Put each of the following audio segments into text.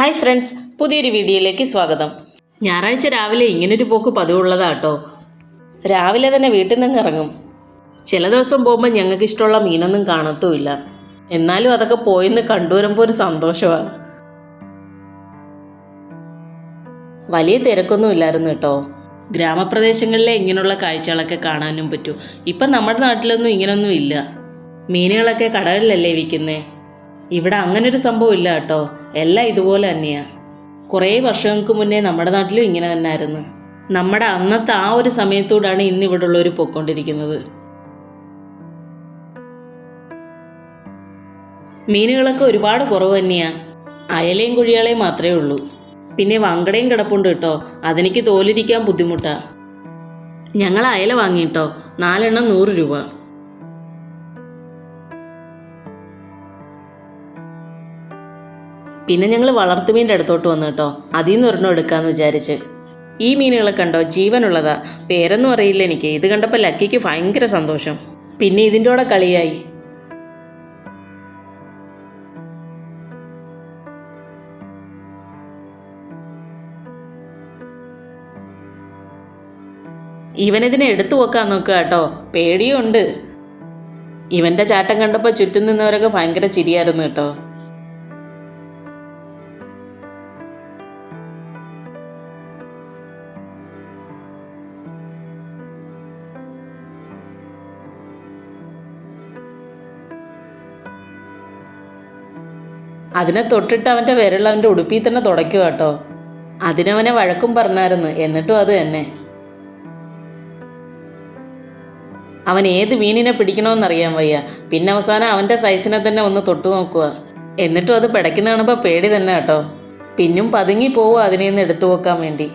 Hi friends പുതിയൊരു വീഡിയോയിലേക്ക് സ്വാഗതം. ഞായറാഴ്ച രാവിലെ ഇങ്ങനൊരു പോക്ക് പതിവുള്ളതാട്ടോ രാവിലെ തന്നെ വീട്ടിൽ നിന്ന് ഇറങ്ങും. ചില ദിവസം പോകുമ്പോൾ ഞങ്ങൾക്ക് ഇഷ്ടമുള്ള മീനൊന്നും കാണത്തുമില്ല. എന്നാലും അതൊക്കെ പോയിന്ന് കണ്ടുവരുമ്പോൾ ഒരു സന്തോഷമാണ് വലിയ തിരക്കൊന്നും ഇല്ലായിരുന്നു കേട്ടോ ഗ്രാമപ്രദേശങ്ങളിലെ ഇങ്ങനെയുള്ള കാഴ്ചകളൊക്കെ കാണാനും പറ്റും. ഇപ്പം നമ്മുടെ നാട്ടിലൊന്നും ഇങ്ങനൊന്നും ഇല്ല. മീനുകളൊക്കെ കടകളിലല്ലേ വിൽക്കുന്നേ? ഇവിടെ അങ്ങനൊരു സംഭവം ഇല്ല കേട്ടോ. എല്ലാം ഇതുപോലെ തന്നെയാ. കുറേ വർഷങ്ങൾക്ക് മുന്നേ നമ്മുടെ നാട്ടിലും ഇങ്ങനെ തന്നെ ആയിരുന്നു നമ്മുടെ അന്നത്തെ ആ ഒരു സമയത്തൂടാണ് ഇന്ന് ഇവിടെ ഉള്ളവർ പൊയ്ക്കൊണ്ടിരിക്കുന്നത്. മീനുകളൊക്കെ ഒരുപാട് കുറവ് തന്നെയാ. അയലയും കുഴിയാളെയും മാത്രമേ ഉള്ളൂ. പിന്നെ വങ്കടയും കിടപ്പുണ്ട് കേട്ടോ. അതെനിക്ക് തോലിരിക്കാൻ ബുദ്ധിമുട്ടാ. ഞങ്ങൾ അയല വാങ്ങിട്ടോ നാലെണ്ണം നൂറ് രൂപ. പിന്നെ ഞങ്ങൾ വളർത്തുമീന്റെ അടുത്തോട്ട് വന്നു കേട്ടോ. അതിൽ നിന്ന് ഒരെണ്ണം എടുക്കാമെന്ന് വിചാരിച്ച്. ഈ മീനുകളെ കണ്ടോ? ജീവനുള്ളതാ. പേരൊന്നും അറിയില്ല എനിക്ക്. ഇത് കണ്ടപ്പോൾ ലക്കിക്ക് ഭയങ്കര സന്തോഷം. പിന്നെ ഇതിന്റെ കൂടെ കളിയായി. ഇവനിതിനെ എടുത്തു വെക്കാൻ നോക്കുക കേട്ടോ. പേടിയുണ്ട്. ഇവന്റെ ചാട്ടം കണ്ടപ്പോൾ ചുറ്റും നിന്നവരൊക്കെ ഭയങ്കര ചിരിയായിരുന്നു കേട്ടോ. അതിനെ തൊട്ടിട്ട് അവന്റെ വിരൽ അവന്റെ ഉടുപ്പിൽ തന്നെ തുടയ്ക്കുക കേട്ടോ. അതിനവനെ വഴക്കും പറഞ്ഞായിരുന്നു. എന്നിട്ടും അത് തന്നെ. അവൻ ഏത് മീനിനെ പിടിക്കണമെന്നറിയാൻ വയ്യ. പിന്നെ അവസാനം അവന്റെ സൈസിനെ തന്നെ ഒന്ന് തൊട്ടു നോക്കുക. എന്നിട്ടും അത് പിടയ്ക്കുന്ന കാണുമ്പോൾ പേടി തന്നെ കേട്ടോ. പിന്നും പതുങ്ങി പോവുക അതിനെ ഒന്ന് എടുത്തു വെക്കാൻ വേണ്ടി.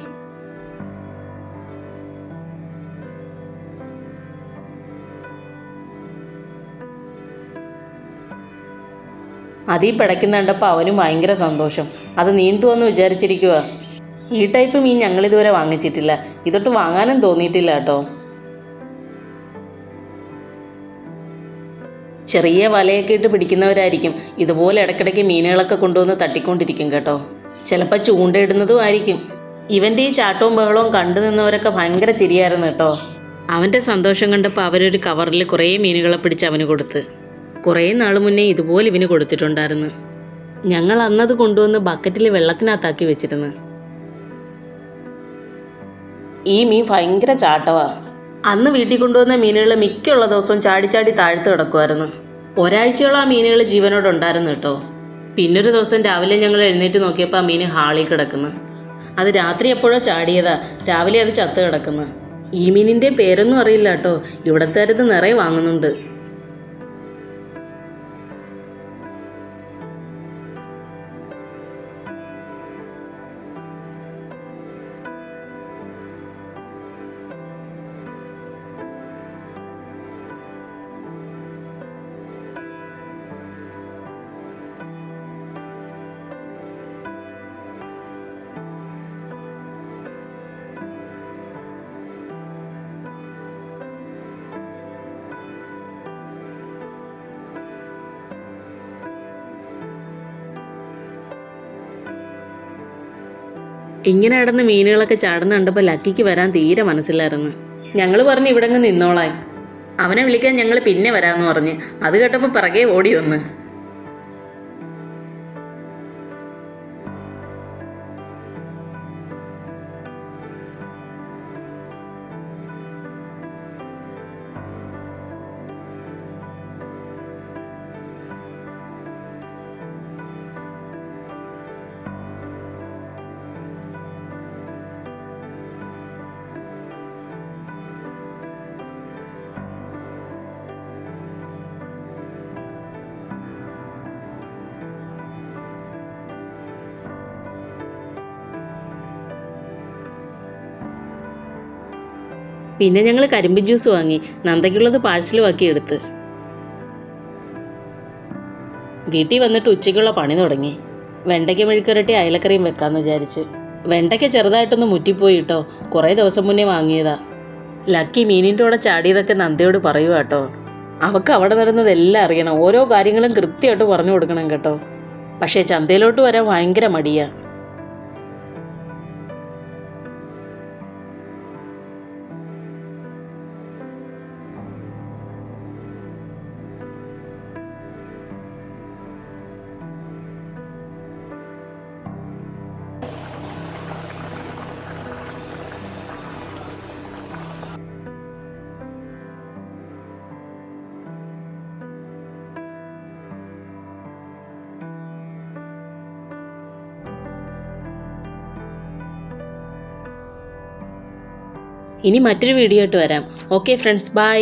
അതീ പിടയ്ക്കുന്ന കണ്ടപ്പോൾ അവനും ഭയങ്കര സന്തോഷം. അത് നീന്തുവെന്ന് വിചാരിച്ചിരിക്കുക ഈ ടൈപ്പ് മീൻ ഞങ്ങളിതുവരെ വാങ്ങിച്ചിട്ടില്ല. ഇതൊട്ട് വാങ്ങാനും തോന്നിയിട്ടില്ല കേട്ടോ. ചെറിയ വലയൊക്കെ ഇട്ട് പിടിക്കുന്നവരായിരിക്കും. ഇതുപോലെ ഇടയ്ക്കിടയ്ക്ക് മീനുകളൊക്കെ കൊണ്ടുവന്ന് തട്ടിക്കൊണ്ടിരിക്കും കേട്ടോ. ചിലപ്പോൾ ചൂണ്ടയിടുന്നതും ആയിരിക്കും. ഇവന്റെ ഈ ചാട്ടവും ബഹളവും കണ്ടു നിന്നവരൊക്കെ ഭയങ്കര ചിരിയായിരുന്നു കേട്ടോ. അവന്റെ സന്തോഷം കണ്ടപ്പോൾ അവരൊരു കവറിൽ കുറേ മീനുകളെ പിടിച്ച് അവന് കൊടുത്ത്. കുറേ നാൾ മുന്നേ ഇതുപോലെ ഇവന് കൊടുത്തിട്ടുണ്ടായിരുന്നു. ഞങ്ങൾ അന്നത് കൊണ്ടുവന്ന് ബക്കറ്റിൽ വെള്ളത്തിനകത്താക്കി വെച്ചിരുന്നു. ഈ മീൻ ഭയങ്കര ചാട്ടവാ. അന്ന് വീട്ടിൽ കൊണ്ടുവന്ന മീനുകൾ മിക്കുള്ള ദിവസവും ചാടി ചാടി താഴ്ത്ത് കിടക്കുമായിരുന്നു ഒരാഴ്ചയോളം ആ മീനുകൾ ജീവനോട് ഉണ്ടായിരുന്നു കേട്ടോ. പിന്നൊരു ദിവസം രാവിലെ ഞങ്ങൾ എഴുന്നേറ്റ് നോക്കിയപ്പോൾ ആ മീൻ ഹാളിൽ കിടക്കുന്നു. അത് രാത്രി എപ്പോഴോ ചാടിയതാ. രാവിലെ അത് ചത്ത് കിടക്കുന്നു. ഈ മീനിന്റെ പേരൊന്നും അറിയില്ല കേട്ടോ. ഇവിടത്തെ അരുത് നിറയെ വാങ്ങുന്നുണ്ട്. ഇങ്ങനെ കിടന്ന് മീനുകളൊക്കെ ചാടുന്ന കണ്ടപ്പോൾ ലക്കിക്ക് വരാൻ തീരെ മനസ്സിലായിരുന്നു. ഞങ്ങൾ പറഞ്ഞ് ഇവിടെ നിന്നോളായി അവനെ വിളിക്കാൻ ഞങ്ങൾ പിന്നെ വരാമെന്ന് പറഞ്ഞ്. അത് കേട്ടപ്പോൾ പിറകെ ഓടി വന്ന്. പിന്നെ ഞങ്ങൾ കരിമ്പ് ജ്യൂസ് വാങ്ങി നന്ദയ്ക്കുള്ളത് പാഴ്സലുമാക്കി എടുത്ത്. വീട്ടിൽ വന്നിട്ട് ഉച്ചയ്ക്കുള്ള പണി തുടങ്ങി. വെണ്ടയ്ക്ക മെഴുക്കുരട്ടി അയലക്കറിയും വെക്കാമെന്ന് വിചാരിച്ച്. വെണ്ടയ്ക്ക ചെറുതായിട്ടൊന്ന് മുറ്റിപ്പോയി കേട്ടോ കുറേ ദിവസം മുന്നേ വാങ്ങിയതാ. ലക്കി മീനിന്റെ കൂടെ ചാടിയതൊക്കെ നന്ദയോട് പറയുക കേട്ടോ അവക്ക് അവിടെ നടന്നതെല്ലാം അറിയണം. ഓരോ കാര്യങ്ങളും കൃത്യമായിട്ട് പറഞ്ഞു കൊടുക്കണം കേട്ടോ. പക്ഷേ ചന്തയിലോട്ട് വരാൻ ഭയങ്കര മടിയാ. ഇനി മറ്റൊരു വീഡിയോ ആയിട്ട് വരാം. Okay friends bye